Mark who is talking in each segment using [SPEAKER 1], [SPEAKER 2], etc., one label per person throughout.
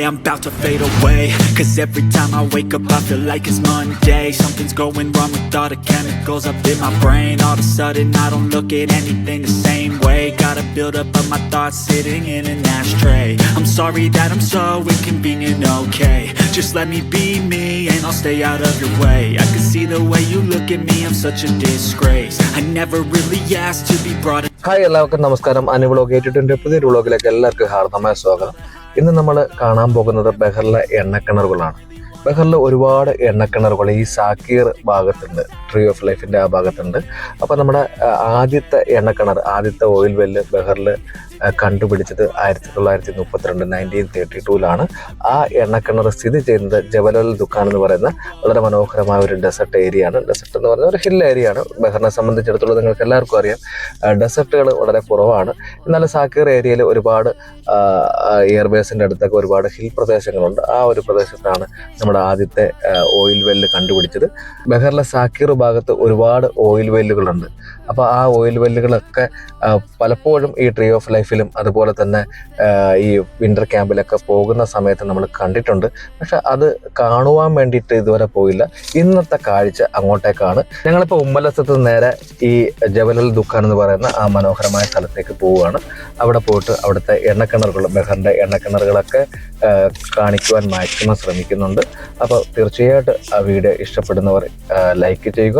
[SPEAKER 1] Yeah, I'm about to fade away Cause every time I wake up I feel like it's Monday Something's going wrong with all the chemicals up in my brain All of a sudden I don't look at anything the same way Gotta build up of my thoughts sitting in an ashtray I'm sorry that I'm so inconvenient, okay Just let me be me and I'll stay out of your way I can see the way you look at me, I'm such a disgrace I never really asked to be brought
[SPEAKER 2] hi എല്ലാവർക്കും നമസ്കാരം Anu vlog ഏറ്റിട്ടുണ്ട് പുതിയൊരു വ്ളോഗിലേക്ക് എല്ലാവർക്കും ഹാർദമായ സ്വാഗതം ഇന്ന് നമ്മൾ കാണാൻ പോകുന്നത് ബഹറിലെ എണ്ണക്കിണറുകളാണ്. ബഹറിൽ ഒരുപാട് എണ്ണക്കിണറുകൾ ഈ സാക്കീർ ഭാഗത്തുണ്ട് ട്രീ ഓഫ് ലൈഫിന്റെ ആ ഭാഗത്തുണ്ട്. അപ്പോൾ നമ്മുടെ ആദ്യത്തെ എണ്ണക്കിണർ ആദ്യത്തെ ഓയിൽ വെല്ല് ബഹറിൽ കണ്ടുപിടിച്ചത് ആയിരത്തി തൊള്ളായിരത്തി മുപ്പത്തിരണ്ട് നയന്റീൻ തേർട്ടി ടൂവിലാണ് ആ എണ്ണക്കിണർ സ്ഥിതി ചെയ്യുന്നത് ജവലൽ ദുഖാൻ എന്ന് പറയുന്ന വളരെ മനോഹരമായ ഒരു ഡെസർട്ട് ഏരിയ ആണ്. ഡെസർട്ട് എന്ന് പറയുന്ന ഒരു ഹിൽ ഏരിയ ആണ്. ബഹറിനെ സംബന്ധിച്ചിടത്തോളം നിങ്ങൾക്ക് എല്ലാവർക്കും അറിയാം. ഡെസർട്ടുകൾ വളരെ കുറവാണ്. എന്നാൽ സാക്കീർ ഏരിയയിൽ ഒരുപാട് എയർബേസിന്റെ അടുത്തൊക്കെ ഒരുപാട് ഹിൽ പ്രദേശങ്ങളുണ്ട്. ആ ഒരു പ്രദേശത്താണ് നമ്മുടെ ആദ്യത്തെ ഓയിൽ വെല്ല് കണ്ടുപിടിച്ചത്. ബഹറിലെ സാക്കീർ ഭാഗത്ത് ഒരുപാട് ഓയിൽ വെല്ലുകളുണ്ട് അപ്പോൾ ആ ഓയിൽ വെല്ലുകളൊക്കെ പലപ്പോഴും ഈ ട്രീ ഓഫ് ലൈഫിലും അതുപോലെ തന്നെ ഈ വിന്റർ ക്യാമ്പിലൊക്കെ പോകുന്ന സമയത്ത് നമ്മൾ കണ്ടിട്ടുണ്ട്. പക്ഷെ അത് കാണുവാൻ വേണ്ടിയിട്ട് ഇതുവരെ പോയില്ല. ഇന്നത്തെ കാഴ്ച അങ്ങോട്ടേക്കാണ്. ഞങ്ങളിപ്പോൾ ഉമ്മലസത്ത് നേരെ ഈ ജവലൽ ദുഃഖാൻ എന്ന് പറയുന്ന ആ മനോഹരമായ സ്ഥലത്തേക്ക് പോവുകയാണ്. അവിടെ പോയിട്ട് അവിടുത്തെ എണ്ണക്കിണറുകൾ ബെഹറിന്റെ എണ്ണക്കിണറുകളൊക്കെ കാണിക്കുവാൻ മാക്സിമം ശ്രമിക്കുന്നുണ്ട്. അപ്പോൾ തീർച്ചയായിട്ടും ആ വീഡിയോ ഇഷ്ടപ്പെടുന്നവർ ലൈക്ക് ചെയ്യുക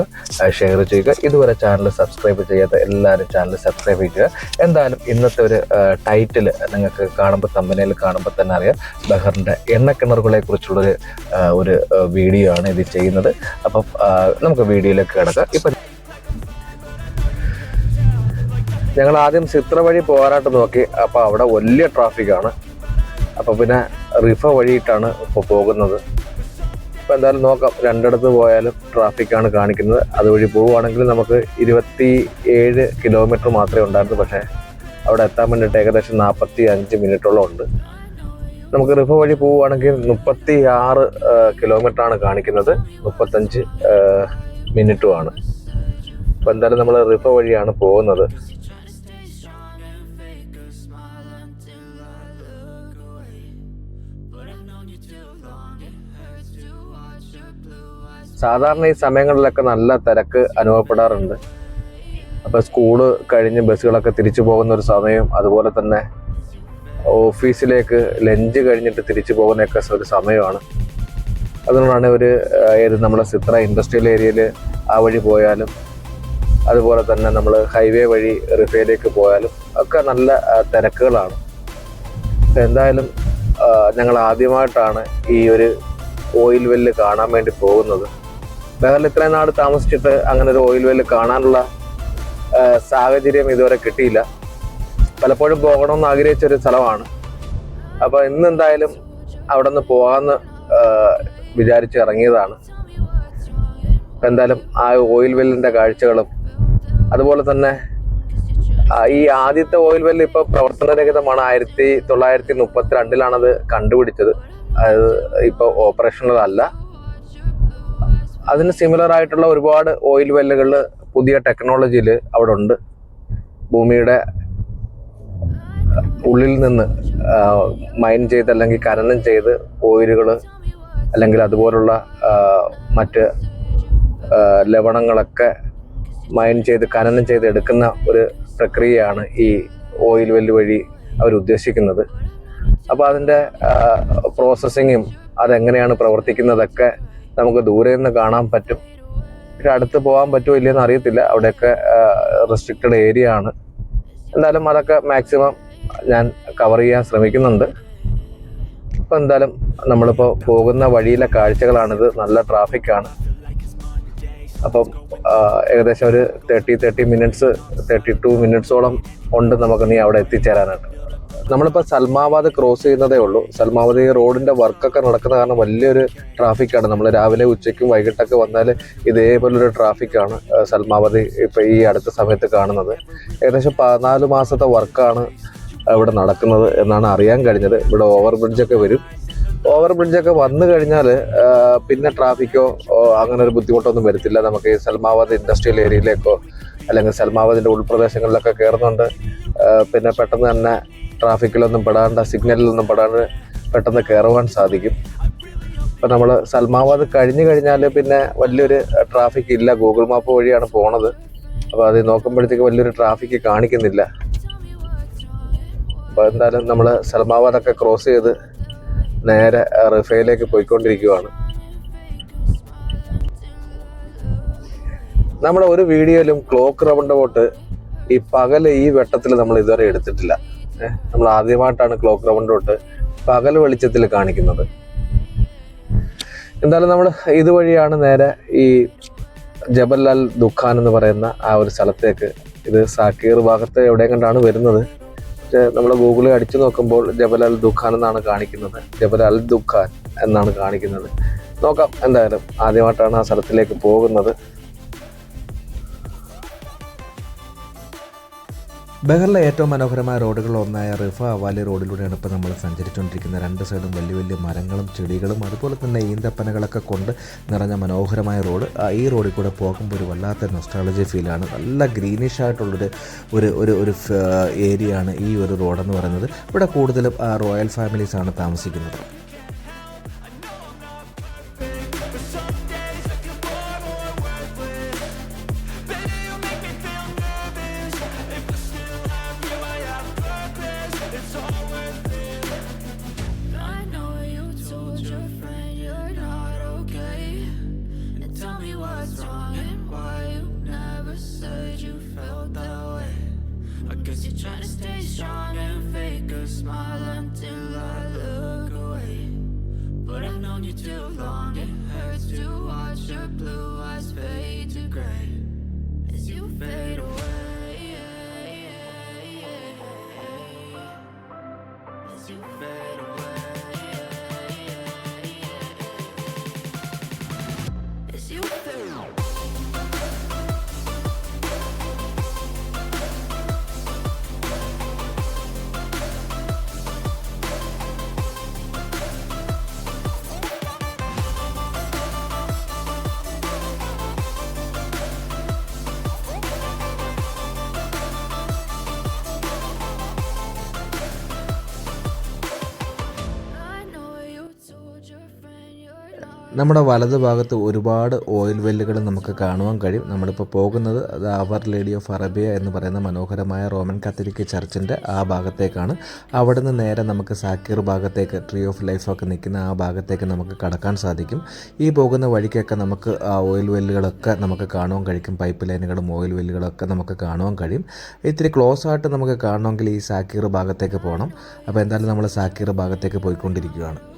[SPEAKER 2] ഷെയർ ചെയ്യുക. ഇതുവരെ ചാനൽ സബ്സ്ക്രൈബ് ചെയ്യാത്ത എല്ലാവരും ചാനൽ സബ്സ്ക്രൈബ് ചെയ്യുക. എന്തായാലും ഇന്നത്തെ ഒരു ടൈറ്റിൽ നിങ്ങൾക്ക് കാണുമ്പോൾ തമ്പനയിൽ കാണുമ്പോൾ തന്നെ അറിയാം. ബഹറിന്റെ എണ്ണക്കിണറുകളെ കുറിച്ചുള്ളൊരു ഒരു വീഡിയോ ആണ് ഇത് ചെയ്യുന്നത്. അപ്പം നമുക്ക് വീഡിയോയിലേക്ക് കിടക്കാം. ഇപ്പം ഞങ്ങൾ ആദ്യം ചിത്ര വഴി പോകാനായിട്ട് നോക്കി. അപ്പോൾ അവിടെ വലിയ ട്രാഫിക്കാണ് അപ്പോൾ പിന്നെ റിഫ വഴിയിട്ടാണ് ഇപ്പോൾ പോകുന്നത്. അപ്പോൾ എന്തായാലും നോക്കാം. രണ്ടിടത്ത് പോയാലും ട്രാഫിക്കാണ് കാണിക്കുന്നത്. അതുവഴി പോവുകയാണെങ്കിൽ നമുക്ക് ഇരുപത്തി ഏഴ് കിലോമീറ്റർ മാത്രമേ ഉണ്ടായിരുന്നു പക്ഷേ അവിടെ എത്താൻ വേണ്ടിയിട്ട് ഏകദേശം നാൽപ്പത്തി അഞ്ച് മിനിറ്റോളം ഉണ്ട്. നമുക്ക് റിഫ വഴി പോവുകയാണെങ്കിൽ മുപ്പത്തി ആറ് കിലോമീറ്റർ ആണ് കാണിക്കുന്നത്. മുപ്പത്തഞ്ച് മിനിറ്റുമാണ്. അപ്പോൾ എന്തായാലും നമ്മൾ റിഫ വഴിയാണ് പോകുന്നത്. സാധാരണ ഈ സമയങ്ങളിലൊക്കെ നല്ല തിരക്ക് അനുഭവപ്പെടാറുണ്ട്. അപ്പോൾ സ്കൂൾ കഴിഞ്ഞ് ബസ്സുകളൊക്കെ തിരിച്ചു പോകുന്ന ഒരു സമയം അതുപോലെ തന്നെ ഓഫീസിലേക്ക് ലഞ്ച് കഴിഞ്ഞിട്ട് തിരിച്ചു പോകുന്നൊക്കെ ഒരു സമയമാണ്. അതുകൊണ്ടാണ് ഒരു ഏത് നമ്മുടെ സിത്ര ഇൻഡസ്ട്രിയൽ ഏരിയയിൽ ആ വഴി പോയാലും അതുപോലെ തന്നെ നമ്മൾ ഹൈവേ വഴി റിഫയിലേക്ക് പോയാലും ഒക്കെ നല്ല തിരക്കുകളാണ്. എന്തായാലും ഞങ്ങൾ ആദ്യമായിട്ടാണ് ഈ ഒരു ഓയിൽ വെല്ല് കാണാൻ വേണ്ടി പോകുന്നത്. ബഹറിൽ ഇത്രയും നാട് താമസിച്ചിട്ട് അങ്ങനെ ഒരു ഓയിൽ വെൽ കാണാനുള്ള സാഹചര്യം ഇതുവരെ കിട്ടിയില്ല. പലപ്പോഴും പോകണമെന്ന് ആഗ്രഹിച്ച ഒരു സ്ഥലമാണ്. അപ്പോൾ ഇന്ന് എന്തായാലും അവിടെ നിന്ന് പോകാമെന്ന് വിചാരിച്ച് ഇറങ്ങിയതാണ്. എന്തായാലും ആ ഓയിൽ വെല്ലിന്റെ കാഴ്ചകളും അതുപോലെ തന്നെ ഈ ആദ്യത്തെ ഓയിൽ വെല്ല് ഇപ്പോൾ പ്രവർത്തനരഹിതമാണ്. ആയിരത്തി തൊള്ളായിരത്തി മുപ്പത്തിരണ്ടിലാണത് കണ്ടുപിടിച്ചത്. അത് ഇപ്പോൾ ഓപ്പറേഷണൽ അല്ല. അതിന് സിമിലർ ആയിട്ടുള്ള ഒരുപാട് ഓയിൽ വെല്ലുകൾ പുതിയ ടെക്നോളജിയിൽ അവിടെ ഉണ്ട് ഭൂമിയുടെ ഉള്ളിൽ നിന്ന് മൈൻ ചെയ്ത് അല്ലെങ്കിൽ ഖനനം ചെയ്ത് ഓയിലുകൾ അല്ലെങ്കിൽ അതുപോലുള്ള മറ്റ് ലവണങ്ങളൊക്കെ മൈൻ ചെയ്ത് ഖനനം ചെയ്ത് എടുക്കുന്ന ഒരു പ്രക്രിയയാണ് ഈ ഓയിൽ വെല്ല് വഴി അവർ ഉദ്ദേശിക്കുന്നത്. അപ്പോൾ അതിന്റെ പ്രോസസ്സിങ്ങും അതെങ്ങനെയാണ് പ്രവർത്തിക്കുന്നതൊക്കെ നമുക്ക് ദൂരെ നിന്ന് കാണാൻ പറ്റും. പക്ഷെ അടുത്ത് പോകാൻ പറ്റുമോ ഇല്ലയെന്ന് അറിയത്തില്ല. അവിടെയൊക്കെ റെസ്ട്രിക്റ്റഡ് ഏരിയ ആണ്. എന്തായാലും അതൊക്കെ മാക്സിമം ഞാൻ കവർ ചെയ്യാൻ ശ്രമിക്കുന്നുണ്ട്. അപ്പോൾ എന്തായാലും നമ്മളിപ്പോൾ പോകുന്ന വഴിയിലെ കാഴ്ചകളാണിത്. നല്ല ട്രാഫിക്കാണ് അപ്പം ഏകദേശം ഒരു thirty thirty minutes thirty two മിനിറ്റ്സോളം ഉണ്ട് നമുക്ക് നീ അവിടെ എത്തിച്ചേരാനായിട്ട് നമ്മളിപ്പോൾ സൽമാബാദ് ക്രോസ് ചെയ്യുന്നതേ ഉള്ളൂ. സൽമാബാദ് ഈ റോഡിന്റെ വർക്കൊക്കെ നടക്കുന്ന കാരണം വലിയൊരു ട്രാഫിക്കാണ് നമ്മൾ രാവിലെ ഉച്ചയ്ക്കും വൈകിട്ടൊക്കെ വന്നാൽ ഇതേപോലൊരു ട്രാഫിക്കാണ് സൽമാവാദി ഇപ്പോൾ ഈ അടുത്ത സമയത്ത് കാണുന്നത്. ഏകദേശം പതിനാല് മാസത്തെ വർക്കാണ് ഇവിടെ നടക്കുന്നത് എന്നാണ് അറിയാൻ കഴിഞ്ഞത്. ഇവിടെ ഓവർ ബ്രിഡ്ജൊക്കെ വരും. ഓവർ ബ്രിഡ്ജൊക്കെ വന്നു കഴിഞ്ഞാൽ പിന്നെ ട്രാഫിക്കോ അങ്ങനെ ഒരു ബുദ്ധിമുട്ടൊന്നും വരത്തില്ല. നമുക്ക് ഈ സൽമാവാദ് ഇൻഡസ്ട്രിയൽ ഏരിയയിലേക്കോ അല്ലെങ്കിൽ സൽമാവാദിന്റെ ഉൾപ്രദേശങ്ങളിലൊക്കെ കയറുന്നുണ്ട് പിന്നെ പെട്ടെന്ന് തന്നെ ട്രാഫിക്കിലൊന്നും പെടാണ്ട് സിഗ്നലിലൊന്നും പെടാണ്ട് പെട്ടെന്ന് കയറുവാൻ സാധിക്കും. ഇപ്പം നമ്മൾ സൽമാബാദ് കഴിഞ്ഞു കഴിഞ്ഞാൽ പിന്നെ വലിയൊരു ട്രാഫിക് ഇല്ല. ഗൂഗിൾ മാപ്പ് വഴിയാണ് പോണത്. അപ്പോൾ അത് നോക്കുമ്പോഴത്തേക്ക് വലിയൊരു ട്രാഫിക് കാണിക്കുന്നില്ല. അപ്പോൾ എന്തായാലും നമ്മൾ സൽമാബാദൊക്കെ ക്രോസ് ചെയ്ത് നേരെ റിഫയിലേക്ക് പോയിക്കൊണ്ടിരിക്കുകയാണ് നമ്മുടെ ഒരു വീഡിയോയിലും ക്ലോക്ക് റൗണ്ട് ബോട്ട് ഈ പകൽ ഈ വെട്ടത്തിൽ നമ്മൾ ഇതുവരെ എടുത്തിട്ടില്ല. നമ്മൾ ആദ്യമായിട്ടാണ് ക്ലോക്ക് റൗണ്ട് തൊട്ട് പകൽ വെളിച്ചത്തിൽ കാണിക്കുന്നത്. എന്തായാലും നമ്മൾ ഇതുവഴിയാണ് നേരെ ഈ ജബൽലാൽ ദുഖാൻ എന്ന് പറയുന്ന ആ ഒരു സ്ഥലത്തേക്ക് ഇത് സാക്കീർ ഭാഗത്ത് എവിടെ കണ്ടാണ് വരുന്നത്. പക്ഷേ നമ്മൾ ഗൂഗിളിൽ അടിച്ചു നോക്കുമ്പോൾ ജബലാൽ ദുഖാൻ എന്നാണ് കാണിക്കുന്നത്. ജബലാൽ ദുഖാൻ എന്നാണ് കാണിക്കുന്നത്. നോക്കാം എന്തായാലും ആദ്യമായിട്ടാണ് ആ സ്ഥലത്തിലേക്ക് പോകുന്നത്. ബഹറിലെ ഏറ്റവും മനോഹരമായ റോഡുകളിൽ ഒന്നായ റിഫ അവാലി റോഡിലൂടെയാണ് ഇപ്പോൾ നമ്മൾ സഞ്ചരിച്ചുകൊണ്ടിരിക്കുന്നത്. രണ്ട് സൈഡും വലിയ വലിയ മരങ്ങളും ചെടികളും അതുപോലെ തന്നെ ഈന്തപ്പനകളൊക്കെ കൊണ്ട് നിറഞ്ഞ മനോഹരമായ റോഡ്. ഈ റോഡിൽ കൂടെ പോകുമ്പോൾ ഒരു വല്ലാത്ത നൊസ്ട്രോളജി ഫീലാണ് നല്ല ഗ്രീനിഷ് ആയിട്ടുള്ളൊരു ഒരു ഒരു ഒരു ഏരിയ ആണ് ഈ ഒരു റോഡെന്ന് പറയുന്നത്. ഇവിടെ കൂടുതലും റോയൽ ഫാമിലീസാണ് താമസിക്കുന്നത്. നമ്മുടെ വലത് ഭാഗത്ത് ഒരുപാട് ഓയിൽ വെല്ലുകൾ നമുക്ക് കാണുവാൻ കഴിയും. നമ്മളിപ്പോൾ പോകുന്നത് അത് അവർ ലേഡി ഓഫ് അറേബ്യ എന്ന് പറയുന്ന മനോഹരമായ റോമൻ കത്തലിക് ചർച്ചിന്റെ ആ ഭാഗത്തേക്കാണ്. അവിടെ നിന്ന് നേരെ നമുക്ക് സാക്കീർ ഭാഗത്തേക്ക് ട്രീ ഓഫ് ലൈഫൊക്കെ നിൽക്കുന്ന ആ ഭാഗത്തേക്ക് നമുക്ക് കടക്കാൻ സാധിക്കും. ഈ പോകുന്ന വഴിക്കൊക്കെ നമുക്ക് ആ ഓയിൽ വെല്ലുകളൊക്കെ നമുക്ക് കാണുവാൻ കഴിക്കും. പൈപ്പ് ലൈനുകളും ഓയിൽ വെല്ലുകളൊക്കെ നമുക്ക് കാണുവാൻ കഴിയും. ഇത്തിരി ക്ലോസ് ആയിട്ട് നമുക്ക് കാണണമെങ്കിൽ ഈ സാക്കീർ ഭാഗത്തേക്ക് പോകണം അപ്പോൾ എന്തായാലും നമ്മൾ സാക്കീർ ഭാഗത്തേക്ക് പോയിക്കൊണ്ടിരിക്കുകയാണ്.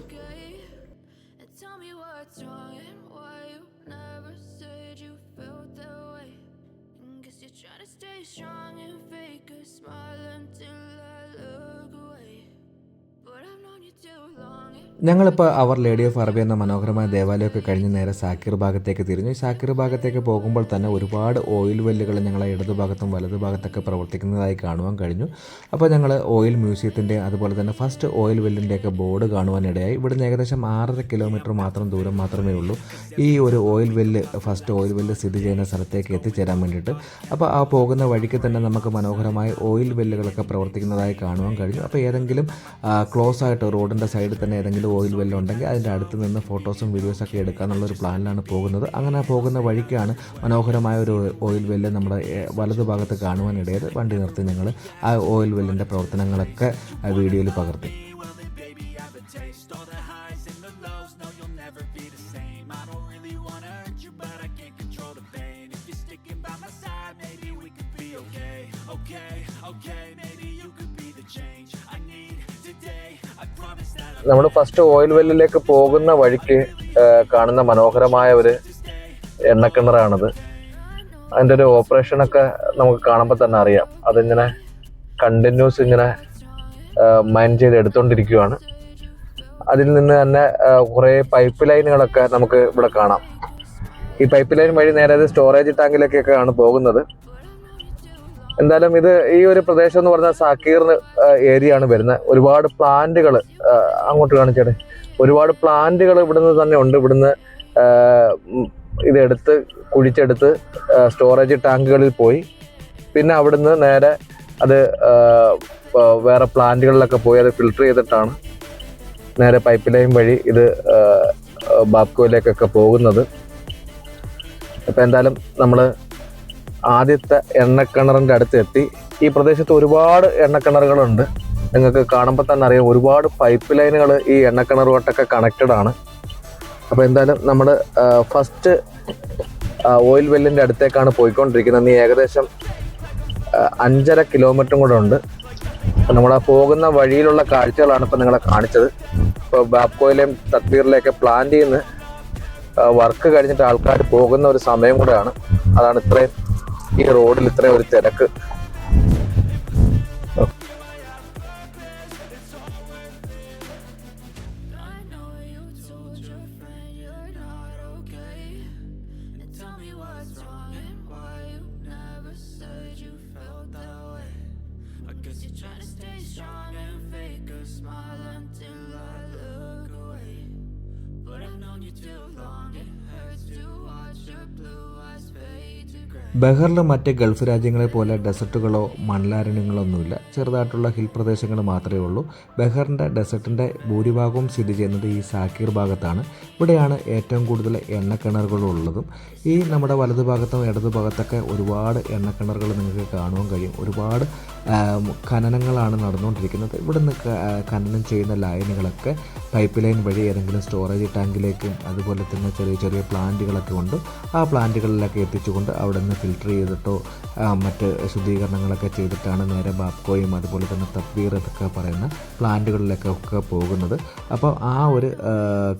[SPEAKER 2] ഞങ്ങളിപ്പോൾ അവർ ലേഡി ഓഫ് അറബി എന്ന മനോഹരമായ ദേവാലയമൊക്കെ കഴിഞ്ഞ് നേരെ സാക്കിർ ഭാഗത്തേക്ക് തിരിഞ്ഞു. സാക്കിർ ഭാഗത്തേക്ക് പോകുമ്പോൾ തന്നെ ഒരുപാട് ഓയിൽ വെല്ലുകൾ ഞങ്ങളെ ഇടതുഭാഗത്തും വലതു ഭാഗത്തൊക്കെ പ്രവർത്തിക്കുന്നതായി കാണുവാൻ കഴിഞ്ഞു. അപ്പോൾ ഞങ്ങൾ ഓയിൽ മ്യൂസിയത്തിന്റെ അതുപോലെ തന്നെ ഫസ്റ്റ് ഓയിൽ വെല്ലിന്റെയൊക്കെ ബോർഡ് കാണുവാനിടയായി. ഇവിടുന്ന് ഏകദേശം ആറര കിലോമീറ്റർ മാത്രം ദൂരം മാത്രമേ ഉള്ളൂ. ഈ ഒരു oil well first oil well സ്ഥിതി ചെയ്യുന്ന സ്ഥലത്തേക്ക് എത്തിച്ചേരാൻ വേണ്ടിയിട്ട്. അപ്പോൾ ആ പോകുന്ന വഴിക്ക് തന്നെ നമുക്ക് മനോഹരമായ ഓയിൽ വെല്ലുകളൊക്കെ പ്രവർത്തിക്കുന്നതായി കാണുവാൻ കഴിഞ്ഞു. അപ്പോൾ ഏതെങ്കിലും ക്ലോസ് ആയിട്ട് റോഡിന്റെ സൈഡിൽ തന്നെ ഏതെങ്കിലും ഓയിൽ വെല്ലം ഉണ്ടെങ്കിൽ അതിന്റെ അടുത്ത് നിന്ന് ഫോട്ടോസും വീഡിയോസൊക്കെ എടുക്കാന്നുള്ള ഒരു പ്ലാനിലാണ് പോകുന്നത്. അങ്ങനെ പോകുന്ന വഴിക്കാണ് മനോഹരമായ ഒരു ഓയിൽ വെല്ല് നമ്മുടെ ഏ, വലതു ഭാഗത്ത് കാണുവാനിടയത് വണ്ടി നിർത്തി ഞങ്ങൾ ആ ഓയിൽ വെല്ലിന്റെ പ്രവർത്തനങ്ങളൊക്കെ വീഡിയോയിൽ പകർത്തി. നമ്മൾ ഫസ്റ്റ് ഓയിൽ വെല്ലിലേക്ക് പോകുന്ന വഴിക്ക് കാണുന്ന മനോഹരമായ ഒരു എണ്ണക്കിണറാണത്. അതിന്റെ ഒരു ഓപ്പറേഷനൊക്കെ നമുക്ക് കാണുമ്പോൾ തന്നെ അറിയാം. അതിങ്ങനെ കണ്ടിന്യൂസ് ഇങ്ങനെ മൈൻ ചെയ്ത് എടുത്തുകൊണ്ടിരിക്കുകയാണ് അതിൽ നിന്ന് തന്നെ കുറേ പൈപ്പ് ലൈനുകളൊക്കെ നമുക്ക് ഇവിടെ കാണാം. ഈ പൈപ്പ് ലൈൻ വഴി നേരെ സ്റ്റോറേജ് ടാങ്കിലേക്കൊക്കെയാണ് പോകുന്നത്. എന്തായാലും ഇത് ഈ ഒരു പ്രദേശം എന്ന് പറഞ്ഞാൽ സാക്കീറിന് ഏരിയ ആണ് വരുന്നത്. ഒരുപാട് പ്ലാന്റുകൾ അങ്ങോട്ട് കാണിച്ചേടെ. ഒരുപാട് പ്ലാന്റുകൾ ഇവിടുന്ന് തന്നെ ഉണ്ട്. ഇവിടുന്ന് ഇതെടുത്ത് കുഴിച്ചെടുത്ത് സ്റ്റോറേജ് ടാങ്കുകളിൽ പോയി. പിന്നെ അവിടുന്ന് നേരെ അത് വേറെ പ്ലാന്റുകളിലൊക്കെ പോയി അത് ഫിൽട്ടർ ചെയ്തിട്ടാണ് നേരെ പൈപ്പ് ലൈൻ വഴി ഇത് ബാപ്കോയിലേക്കൊക്കെ പോകുന്നത്. അപ്പോൾ എന്തായാലും നമ്മൾ ആദ്യത്തെ എണ്ണക്കിണറിന്റെ അടുത്ത് എത്തി ഈ പ്രദേശത്ത് ഒരുപാട് എണ്ണക്കിണറുകളുണ്ട്. നിങ്ങൾക്ക് കാണുമ്പോൾ തന്നെ അറിയാം ഒരുപാട് പൈപ്പ് ലൈനുകൾ ഈ എണ്ണക്കിണറുമായിട്ടൊക്കെ കണക്റ്റഡ് ആണ്. അപ്പോൾ എന്തായാലും നമ്മൾ ഫസ്റ്റ് ഓയിൽ വെല്ലിന്റെ അടുത്തേക്കാണ് പോയിക്കൊണ്ടിരിക്കുന്നത്. നീ ഏകദേശം അഞ്ചര കിലോമീറ്ററും കൂടെ ഉണ്ട്. നമ്മൾ ആ പോകുന്ന വഴിയിലുള്ള കാഴ്ചകളാണ് ഇപ്പോൾ നിങ്ങളെ കാണിച്ചത്. ഇപ്പോൾ ബാപ്കോയിലെയും തത്ബീറിലെയൊക്കെ പ്ലാൻ ചെയ്യുന്ന വർക്ക് കഴിഞ്ഞിട്ട് ആൾക്കാർ പോകുന്ന ഒരു സമയം കൂടെയാണ്. അതാണ് ഇത്രയും ഈ റോഡിൽ ഇത്രയും ഒരു തിരക്ക്
[SPEAKER 3] ബഹറിൽ മറ്റ് ഗൾഫ് രാജ്യങ്ങളെ പോലെ ഡെസർട്ടുകളോ മണലാരണ്യങ്ങളൊന്നുമില്ല ചെറുതായിട്ടുള്ള ഹിൽ പ്രദേശങ്ങൾ മാത്രമേ ഉള്ളൂ. ബഹറിന്റെ ഡെസർട്ടിന്റെ ഭൂരിഭാഗവും സ്ഥിതി ചെയ്യുന്നത് ഈ സാക്കീർ ഭാഗത്താണ്. ഇവിടെയാണ് ഏറ്റവും കൂടുതൽ എണ്ണക്കിണറുകളുള്ളതും. ഈ നമ്മുടെ വലതുഭാഗത്തും ഇടതു ഭാഗത്തൊക്കെ ഒരുപാട് എണ്ണക്കിണറുകൾ നിങ്ങൾക്ക് കാണുവാൻ കഴിയും. ഒരുപാട് ഖനനങ്ങളാണ് നടന്നുകൊണ്ടിരിക്കുന്നത്. ഇവിടെ നിന്ന് ഖനനം ചെയ്യുന്ന ലൈനുകളൊക്കെ പൈപ്പ് ലൈൻ വഴി ഏതെങ്കിലും സ്റ്റോറേജ് ടാങ്കിലേക്കും അതുപോലെ തന്നെ ചെറിയ ചെറിയ പ്ലാന്റുകളൊക്കെ ഉണ്ട്. ആ പ്ലാന്റുകളിലൊക്കെ എത്തിച്ചുകൊണ്ട് അവിടെ നിന്ന് ഫിൽട്ടർ ചെയ്തിട്ടോ മറ്റ് ശുദ്ധീകരണങ്ങളൊക്കെ ചെയ്തിട്ടാണ് നേരെ ബാപ്കോയും അതുപോലെ തന്നെ തത്വീർ എന്നൊക്കെ പറയുന്ന പ്ലാന്റുകളിലൊക്കെ ഒക്കെ പോകുന്നത്. അപ്പോൾ ആ ഒരു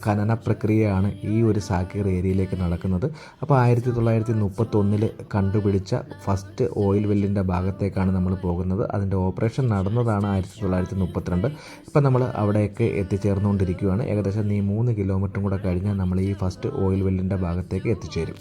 [SPEAKER 3] ഖനന ഖനന പ്രക്രിയയാണ് ഈ ഒരു സാക്കീർ ഏരിയയിലേക്ക് നടക്കുന്നത്. അപ്പോൾ ആയിരത്തി തൊള്ളായിരത്തി മുപ്പത്തൊന്നിൽ കണ്ടുപിടിച്ച ഫസ്റ്റ് ഓയിൽ വെല്ലിന്റെ ഭാഗത്തേക്കാണ് നമ്മൾ പോകുന്നത്. അതിന്റെ ഓപ്പറേഷൻ നടന്നതാണ് ആയിരത്തി തൊള്ളായിരത്തി മുപ്പത്തിരണ്ട് ഇപ്പം നമ്മൾ അവിടെയൊക്കെ എത്തിച്ചേർന്നുകൊണ്ടിരിക്കുകയാണ്. ഏകദേശം ഈ മൂന്ന് കിലോമീറ്ററും കൂടെ കഴിഞ്ഞാൽ നമ്മൾ ഈ ഫസ്റ്റ് ഓയിൽ വെല്ലിന്റെ ഭാഗത്തേക്ക് എത്തിച്ചേരും.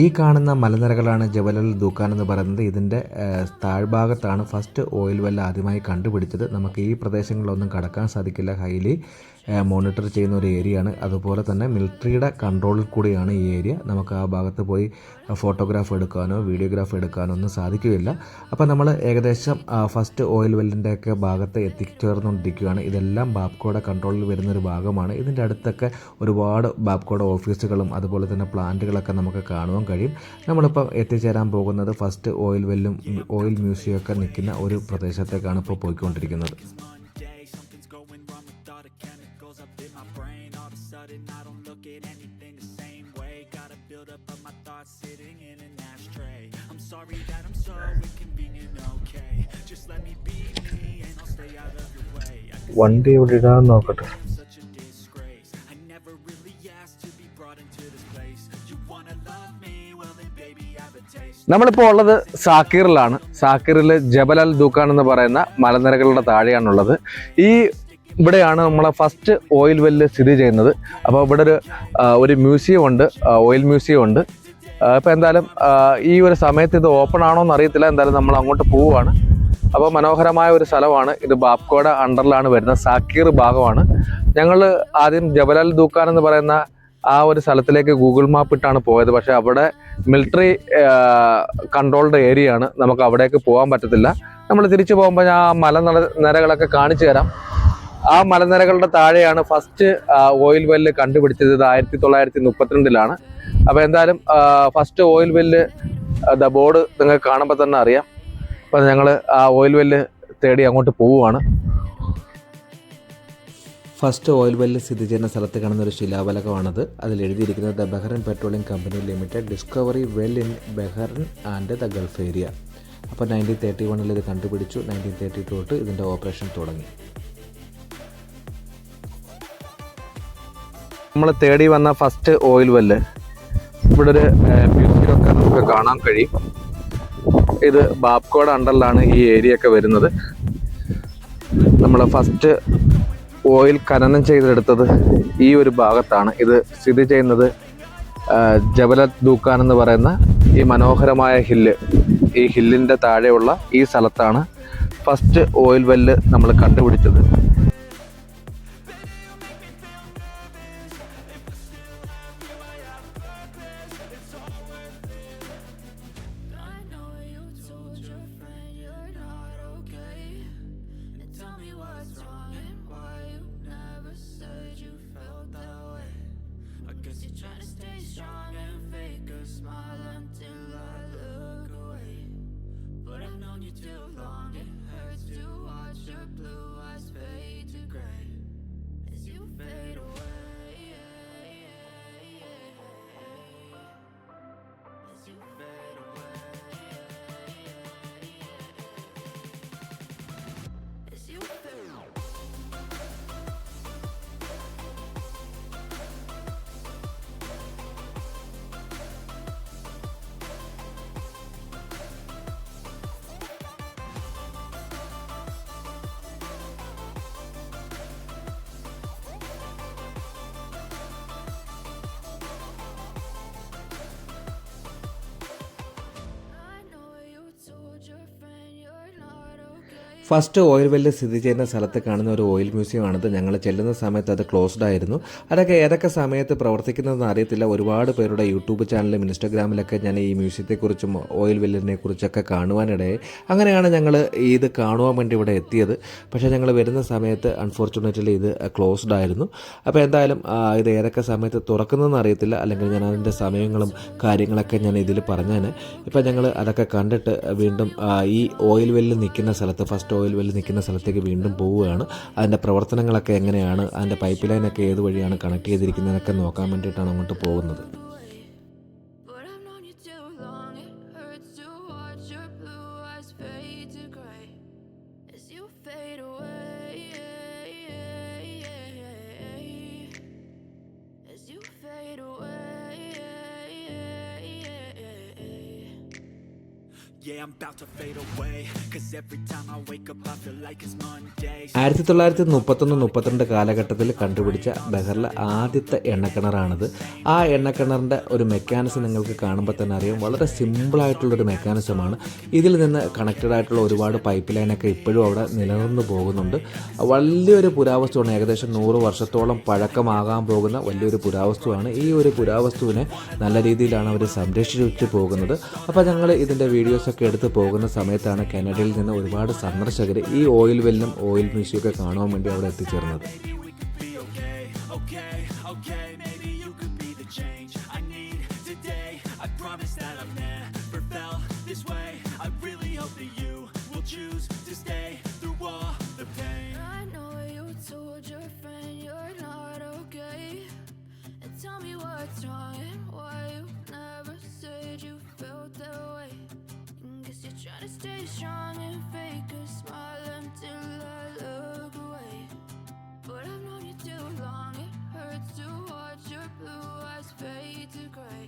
[SPEAKER 3] ഈ കാണുന്ന മലനിരകളാണ് ജവലൽ ദൂക്കാൻ എന്ന് പറയുന്നത്. ഇതിന്റെ താഴ്ഭാഗത്താണ് ഫസ്റ്റ് ഓയിൽ വെൽ ആദ്യമായി കണ്ടുപിടിച്ചത്. നമുക്ക് ഈ പ്രദേശങ്ങളിലൊന്നും കടക്കാൻ സാധിക്കില്ല. ഹൈലി മോണിറ്റർ ചെയ്യുന്ന ഒരു ഏരിയ ആണ്. അതുപോലെ തന്നെ മിലിറ്ററിയുടെ കൺട്രോളിൽ കൂടിയാണ് ഈ ഏരിയ നമുക്ക് ആ ഭാഗത്ത് പോയി ഫോട്ടോഗ്രാഫ് എടുക്കാനോ വീഡിയോഗ്രാഫ് എടുക്കാനോ ഒന്നും സാധിക്കുകയില്ല. അപ്പോൾ നമ്മൾ ഏകദേശം ഫസ്റ്റ് ഓയിൽ വെല്ലിന്റെയൊക്കെ ഭാഗത്ത് എത്തിച്ചേർന്നുകൊണ്ടിരിക്കുകയാണ്. ഇതെല്ലാം ബാപ്കോയുടെ കൺട്രോളിൽ വരുന്ന ഒരു ഭാഗമാണ്. ഇതിന്റെ അടുത്തൊക്കെ ഒരുപാട് ബാപ്കോയുടെ ഓഫീസുകളും അതുപോലെ തന്നെ പ്ലാന്റുകളൊക്കെ നമുക്ക് കാണുവാൻ കഴിയും. നമ്മളിപ്പോൾ എത്തിച്ചേരാൻ പോകുന്നത് ഫസ്റ്റ് ഓയിൽ വെല്ലും ഓയിൽ മ്യൂസിയമൊക്കെ നിൽക്കുന്ന ഒരു പ്രദേശത്തേക്കാണ് ഇപ്പോൾ പോയിക്കൊണ്ടിരിക്കുന്നത്.
[SPEAKER 2] Baby, എവിടെ ഇടാൻ നോക്കട്ടെ. നമ്മളിപ്പോൾ ഉള്ളത് സാക്കീറിലാണ്. സാക്കീറിൽ ജബൽ അൽ ദൂക്കാൻ എന്ന് പറയുന്ന മലനിരകളുടെ താഴെയാണുള്ളത്. ഈ ഇവിടെയാണ് നമ്മളെ ഫസ്റ്റ് ഓയിൽ വെല്ല് സ്ഥിതി ചെയ്യുന്നത്. അപ്പോൾ ഇവിടെ ഒരു ഒരു മ്യൂസിയം ഉണ്ട് ഓയിൽ മ്യൂസിയം ഉണ്ട്. അപ്പോൾ എന്തായാലും ഈ ഒരു സമയത്ത് ഇത് ഓപ്പൺ ആണോ എന്ന് അറിയത്തില്ല. എന്തായാലും നമ്മൾ അങ്ങോട്ട് പോവുകയാണ്. അപ്പോൾ മനോഹരമായ ഒരു സ്ഥലമാണ്. ഇത് ബാപ്കോട അണ്ടറിലാണ് വരുന്ന സാക്കീർ ഭാഗമാണ്. ഞങ്ങൾ ആദ്യം ജബലൽ ദൂക്കാൻ എന്ന് പറയുന്ന ആ ഒരു സ്ഥലത്തിലേക്ക് ഗൂഗിൾ മാപ്പ് ഇട്ടാണ് പോയത്. പക്ഷേ അവിടെ മിലിറ്ററി കൺട്രോൾഡ് ഏരിയ ആണ് നമുക്ക് അവിടേക്ക് പോകാൻ പറ്റത്തില്ല. നമ്മൾ തിരിച്ചു പോകുമ്പോൾ ഞാൻ ആ മലനിര നിരകളൊക്കെ കാണിച്ചു തരാം. ആ മലനിരകളുടെ താഴെയാണ് ഫസ്റ്റ് ഓയിൽ വെല്ല് കണ്ടുപിടിച്ചത്. ഇത് ആയിരത്തി തൊള്ളായിരത്തി മുപ്പത്തിരണ്ടിലാണ്. അപ്പോൾ എന്തായാലും first oil well the board നിങ്ങൾക്ക് കാണുമ്പോൾ തന്നെ അറിയാം. അപ്പോൾ ഞങ്ങൾ ആ ഓയിൽ വെല്ല് തേടി അങ്ങോട്ട് പോവുകയാണ്
[SPEAKER 3] ഫസ്റ്റ് ഓയിൽ വെല്ല് സ്ഥിതി ചെയ്യുന്ന സ്ഥലത്ത് കാണുന്ന ഒരു ശിലാഫലകമാണത് അതിൽ എഴുതിയിരിക്കുന്നത് the Bahrain petroleum company limited discovery well in Bahrain and the Gulf area അപ്പോൾ നയന്റീൻ തേർട്ടി വണ്ണിൽ ഇത് കണ്ടുപിടിച്ചു. നയന്റീൻ തേർട്ടി ടു തൊട്ട് ഇതിന്റെ ഓപ്പറേഷൻ തുടങ്ങി.
[SPEAKER 2] നമ്മൾ തേടി വന്ന ഫസ്റ്റ് ഓയിൽ വെല്ല് ഇവിടെ ഒരു മ്യൂസിയമൊക്കെ നമുക്ക് കാണാൻ കഴിയും. ഇത് ബാപ്കോയുടെ അണ്ടറിലാണ് ഈ ഏരിയ ഒക്കെ വരുന്നത്. നമ്മൾ ഫസ്റ്റ് ഓയിൽ ഖനനം ചെയ്തെടുത്തത് ഈ ഒരു ഭാഗത്താണ്. ഇത് സ്ഥിതി ചെയ്യുന്നത് ജബലത് ദൂക്കാൻ എന്ന് പറയുന്ന ഈ മനോഹരമായ ഹില്ല്. ഈ ഹില്ലിന്റെ താഴെയുള്ള ഈ സ്ഥലത്താണ് ഫസ്റ്റ് ഓയിൽ വെല്ല് നമ്മൾ കണ്ടുപിടിച്ചത്.
[SPEAKER 3] ഫസ്റ്റ് ഓയിൽ വെല്ല് സ്ഥിതി ചെയ്യുന്ന സ്ഥലത്ത് കാണുന്ന ഒരു ഓയിൽ മ്യൂസിയമാണിത്. ഞങ്ങൾ ചെല്ലുന്ന സമയത്ത് അത് ക്ലോസ്ഡ് ആയിരുന്നു. അതൊക്കെ ഏതൊക്കെ സമയത്ത് പ്രവർത്തിക്കുന്നതെന്ന് അറിയത്തില്ല. ഒരുപാട് പേരുടെ യൂട്യൂബ് ചാനലിലും ഇൻസ്റ്റാഗ്രാമിലൊക്കെ ഞാൻ ഈ മ്യൂസിയത്തെക്കുറിച്ചും ഓയിൽ വെല്ലിനെ കുറിച്ചൊക്കെ കാണുവാനിടയായി. അങ്ങനെയാണ് ഞങ്ങൾ ഇത് കാണുവാൻ വേണ്ടി ഇവിടെ എത്തിയത്. പക്ഷേ ഞങ്ങൾ വരുന്ന സമയത്ത് അൺഫോർച്ചുനേറ്റ്ലി ഇത് ക്ലോസ്ഡ് ആയിരുന്നു. അപ്പോൾ എന്തായാലും ഇത് ഏതൊക്കെ സമയത്ത് തുറക്കുന്നതെന്ന് അറിയത്തില്ല. അല്ലെങ്കിൽ ഞാൻ അതിന്റെ സമയങ്ങളും കാര്യങ്ങളൊക്കെ ഞാൻ ഇതിൽ പറഞ്ഞാൽ ഇപ്പോൾ ഞങ്ങൾ അതൊക്കെ കണ്ടിട്ട് വീണ്ടും ഈ ഓയിൽ വെല്ല് നിൽക്കുന്ന സ്ഥലത്ത് ഫസ്റ്റ് ഓയിൽ വെൽ നിൽക്കുന്ന സ്ഥലത്തേക്ക് വീണ്ടും പോവുകയാണ്. അതിന്റെ പ്രവർത്തനങ്ങളൊക്കെ എങ്ങനെയാണ്? അതിന്റെ പൈപ്പ് ലൈനൊക്കെ ഏത് വഴിയാണ് കണക്ട് ചെയ്തിരിക്കുന്നതെന്നൊക്കെ നോക്കാൻ വേണ്ടിയിട്ടാണ് അങ്ങോട്ട് പോകുന്നത്. ആയിരത്തി തൊള്ളായിരത്തി മുപ്പത്തൊന്ന് മുപ്പത്തിരണ്ട് കാലഘട്ടത്തിൽ കണ്ടുപിടിച്ച ബഹറിലെ ആദ്യത്തെ എണ്ണക്കിണറാണിത്. ആ എണ്ണക്കിണറിന്റെ ഒരു മെക്കാനിസം നിങ്ങൾക്ക് കാണുമ്പോൾ തന്നെ അറിയാം. വളരെ സിമ്പിളായിട്ടുള്ളൊരു മെക്കാനിസമാണ് ഇതിൽ നിന്ന് കണക്റ്റഡ് ആയിട്ടുള്ള ഒരുപാട് പൈപ്പ് ലൈനൊക്കെ ഇപ്പോഴും അവിടെ നിലനിന്ന് പോകുന്നുണ്ട്. വലിയൊരു പുരാവസ്തുവാണ്. ഏകദേശം നൂറ് വർഷത്തോളം പഴക്കമാകാൻ പോകുന്ന വലിയൊരു പുരാവസ്തുവാണ്. ഈ ഒരു പുരാവസ്തുവിനെ നല്ല രീതിയിലാണ് അവർ സംരക്ഷിച്ചു പോകുന്നത്. അപ്പോൾ ഞങ്ങൾ ഇതിന്റെ വീഡിയോസൊക്കെ എടുത്ത് പോകുന്ന സമയത്താണ് കാനഡയിൽ നിന്ന് ഒരുപാട് സന്ദർശകർ ഈ ഓയിൽ വെല്ലും ഓയിൽ മ്യൂസിയൊക്കെ കാണാൻ വേണ്ടി അവിടെ എത്തിച്ചേർന്നത്.
[SPEAKER 1] Stay
[SPEAKER 4] strong and fake a smile until I look away. But I've known you too long, it hurts to watch your blue eyes fade to gray.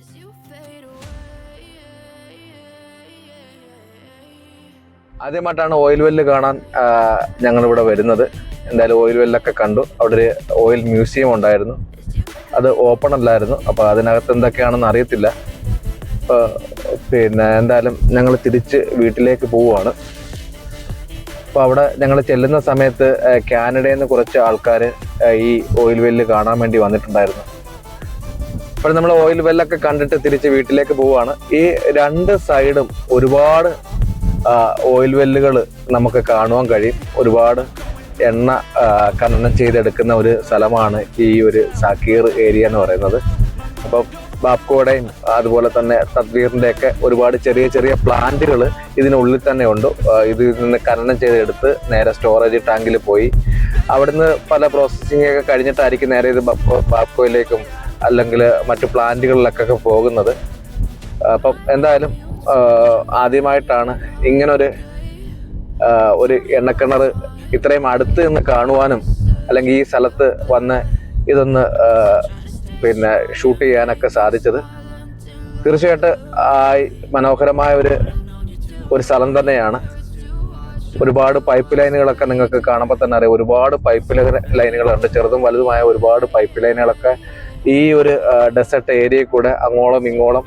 [SPEAKER 4] As you fade away.
[SPEAKER 2] ആദ്യമായിട്ടാണ് oil well കാണാൻ ഞങ്ങളിവിടെ വരുന്നത്. എന്തായാലും oil വെല്ലൊക്കെ കണ്ടു. അവിടെ ഒരു oil museum ഉണ്ടായിരുന്നു. അത് ഓപ്പൺ അല്ലായിരുന്നു. അപ്പോൾ അതിനകത്ത് എന്തൊക്കെയാണെന്ന് അറിയത്തില്ല. പിന്നെ എന്തായാലും ഞങ്ങൾ തിരിച്ച് വീട്ടിലേക്ക് പോവുകയാണ്. അപ്പോൾ അവിടെ ഞങ്ങൾ ചെല്ലുന്ന സമയത്ത് കാനഡയിൽ നിന്ന് കുറച്ച് ആൾക്കാർ ഈ ഓയിൽ വെല്ല് കാണാൻ വേണ്ടി വന്നിട്ടുണ്ടായിരുന്നു. അപ്പോൾ നമ്മൾ ഓയിൽ വെല്ലൊക്കെ കണ്ടിട്ട് തിരിച്ച് വീട്ടിലേക്ക് പോവുകയാണ്. ഈ രണ്ട് സൈഡും ഒരുപാട് ഓയിൽ വെല്ലുകൾ നമുക്ക് കാണുവാൻ കഴിയും. ഒരുപാട് എണ്ണ ഖനനം ചെയ്തെടുക്കുന്ന ഒരു സ്ഥലമാണ് ഈ ഒരു സാക്കീർ ഏരിയ എന്ന് പറയുന്നത്. അപ്പോൾ ബാപ്കോയുടെയും അതുപോലെ തന്നെ തദ്വീറിന്റെ ഒക്കെ ഒരുപാട് ചെറിയ ചെറിയ പ്ലാന്റുകൾ ഇതിനുള്ളിൽ തന്നെ ഉണ്ട്. ഇതിൽ നിന്ന് ഖനനം ചെയ്തെടുത്ത് നേരെ സ്റ്റോറേജ് ടാങ്കിൽ പോയി. അവിടുന്ന് പല പ്രോസസ്സിംഗ് ഒക്കെ കഴിഞ്ഞിട്ടായിരിക്കും നേരെ ഇത് ബാപ്കോയിലേക്കും അല്ലെങ്കിൽ മറ്റു പ്ലാന്റുകളിലൊക്കെ പോകുന്നത്. അപ്പം എന്തായാലും ആദ്യമായിട്ടാണ് ഇങ്ങനൊരു ഒരു എണ്ണക്കിണർ ഇത്രയും അടുത്ത് നിന്ന് കാണുവാനും അല്ലെങ്കിൽ ഈ സ്ഥലത്ത് വന്ന് ഇതൊന്ന് പിന്നെ ഷൂട്ട് ചെയ്യാനൊക്കെ സാധിച്ചത്. തീർച്ചയായിട്ടും മനോഹരമായ ഒരു ഒരു സ്ഥലം തന്നെയാണ്. ഒരുപാട് പൈപ്പ് ലൈനുകളൊക്കെ നിങ്ങൾക്ക് കാണുമ്പോൾ തന്നെ അറിയാം. ഒരുപാട് പൈപ്പ് ലൈനുകളുണ്ട് ചെറുതും വലുതുമായ ഒരുപാട് പൈപ്പ് ലൈനുകളൊക്കെ ഈ ഒരു ഡെസേർട്ട് ഏരിയയിൽ കൂടെ അങ്ങോളം ഇങ്ങോളം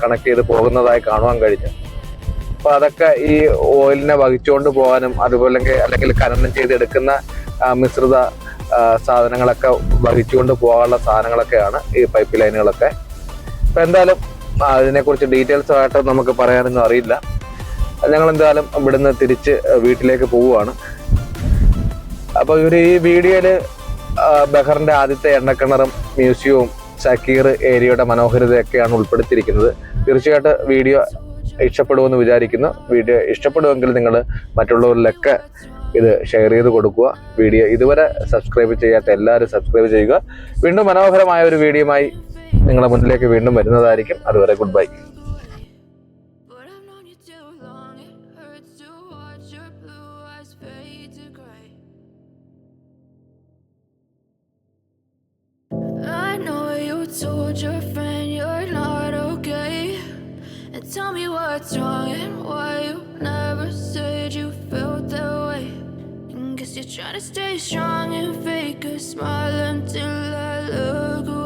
[SPEAKER 2] കണക്ട് ചെയ്ത് പോകുന്നതായി കാണുവാൻ കഴിഞ്ഞു. അപ്പൊ അതൊക്കെ ഈ ഓയിലിനെ വഹിച്ചുകൊണ്ട് പോകാനും അതുപോലെ അല്ലെങ്കിൽ ഖനനം ചെയ്തെടുക്കുന്ന മിശ്രിത സാധനങ്ങളൊക്കെ വഹിച്ചുകൊണ്ട് പോകാനുള്ള സാധനങ്ങളൊക്കെയാണ് ഈ പൈപ്പ് ലൈനുകളൊക്കെ അപ്പം എന്തായാലും അതിനെക്കുറിച്ച് ഡീറ്റെയിൽസ് ആയിട്ട് നമുക്ക് പറയാനൊന്നും അറിയില്ല. ഞങ്ങൾ എന്തായാലും ഇവിടുന്ന് തിരിച്ച് വീട്ടിലേക്ക് പോവുകയാണ്. അപ്പോൾ ഇവർ ഈ വീഡിയോയിൽ ആ, ബഹറിന്റെ ആദ്യത്തെ എണ്ണക്കിണറും മ്യൂസിയവും സക്കീർ ഏരിയയുടെ മനോഹരിതയൊക്കെയാണ് ഉൾപ്പെടുത്തിയിരിക്കുന്നത്. തീർച്ചയായിട്ടും വീഡിയോ ഇഷ്ടപ്പെടുമെന്ന് വിചാരിക്കുന്നു. വീഡിയോ ഇഷ്ടപ്പെടുമെങ്കിൽ നിങ്ങൾ മറ്റുള്ളവരിലൊക്കെ ഇത് ഷെയർ ചെയ്ത് കൊടുക്കുക. വീഡിയോ ഇതുവരെ സബ്സ്ക്രൈബ് ചെയ്യാത്ത എല്ലാവരും സബ്സ്ക്രൈബ് ചെയ്യുക. വീണ്ടും മനോഹരമായ ഒരു വീഡിയോയുമായി നിങ്ങളുടെ മുന്നിലേക്ക് വീണ്ടും വരുന്നതായിരിക്കും. അതുവരെ
[SPEAKER 4] goodbye Guess you're trying to stay strong and fake a smile until I look away.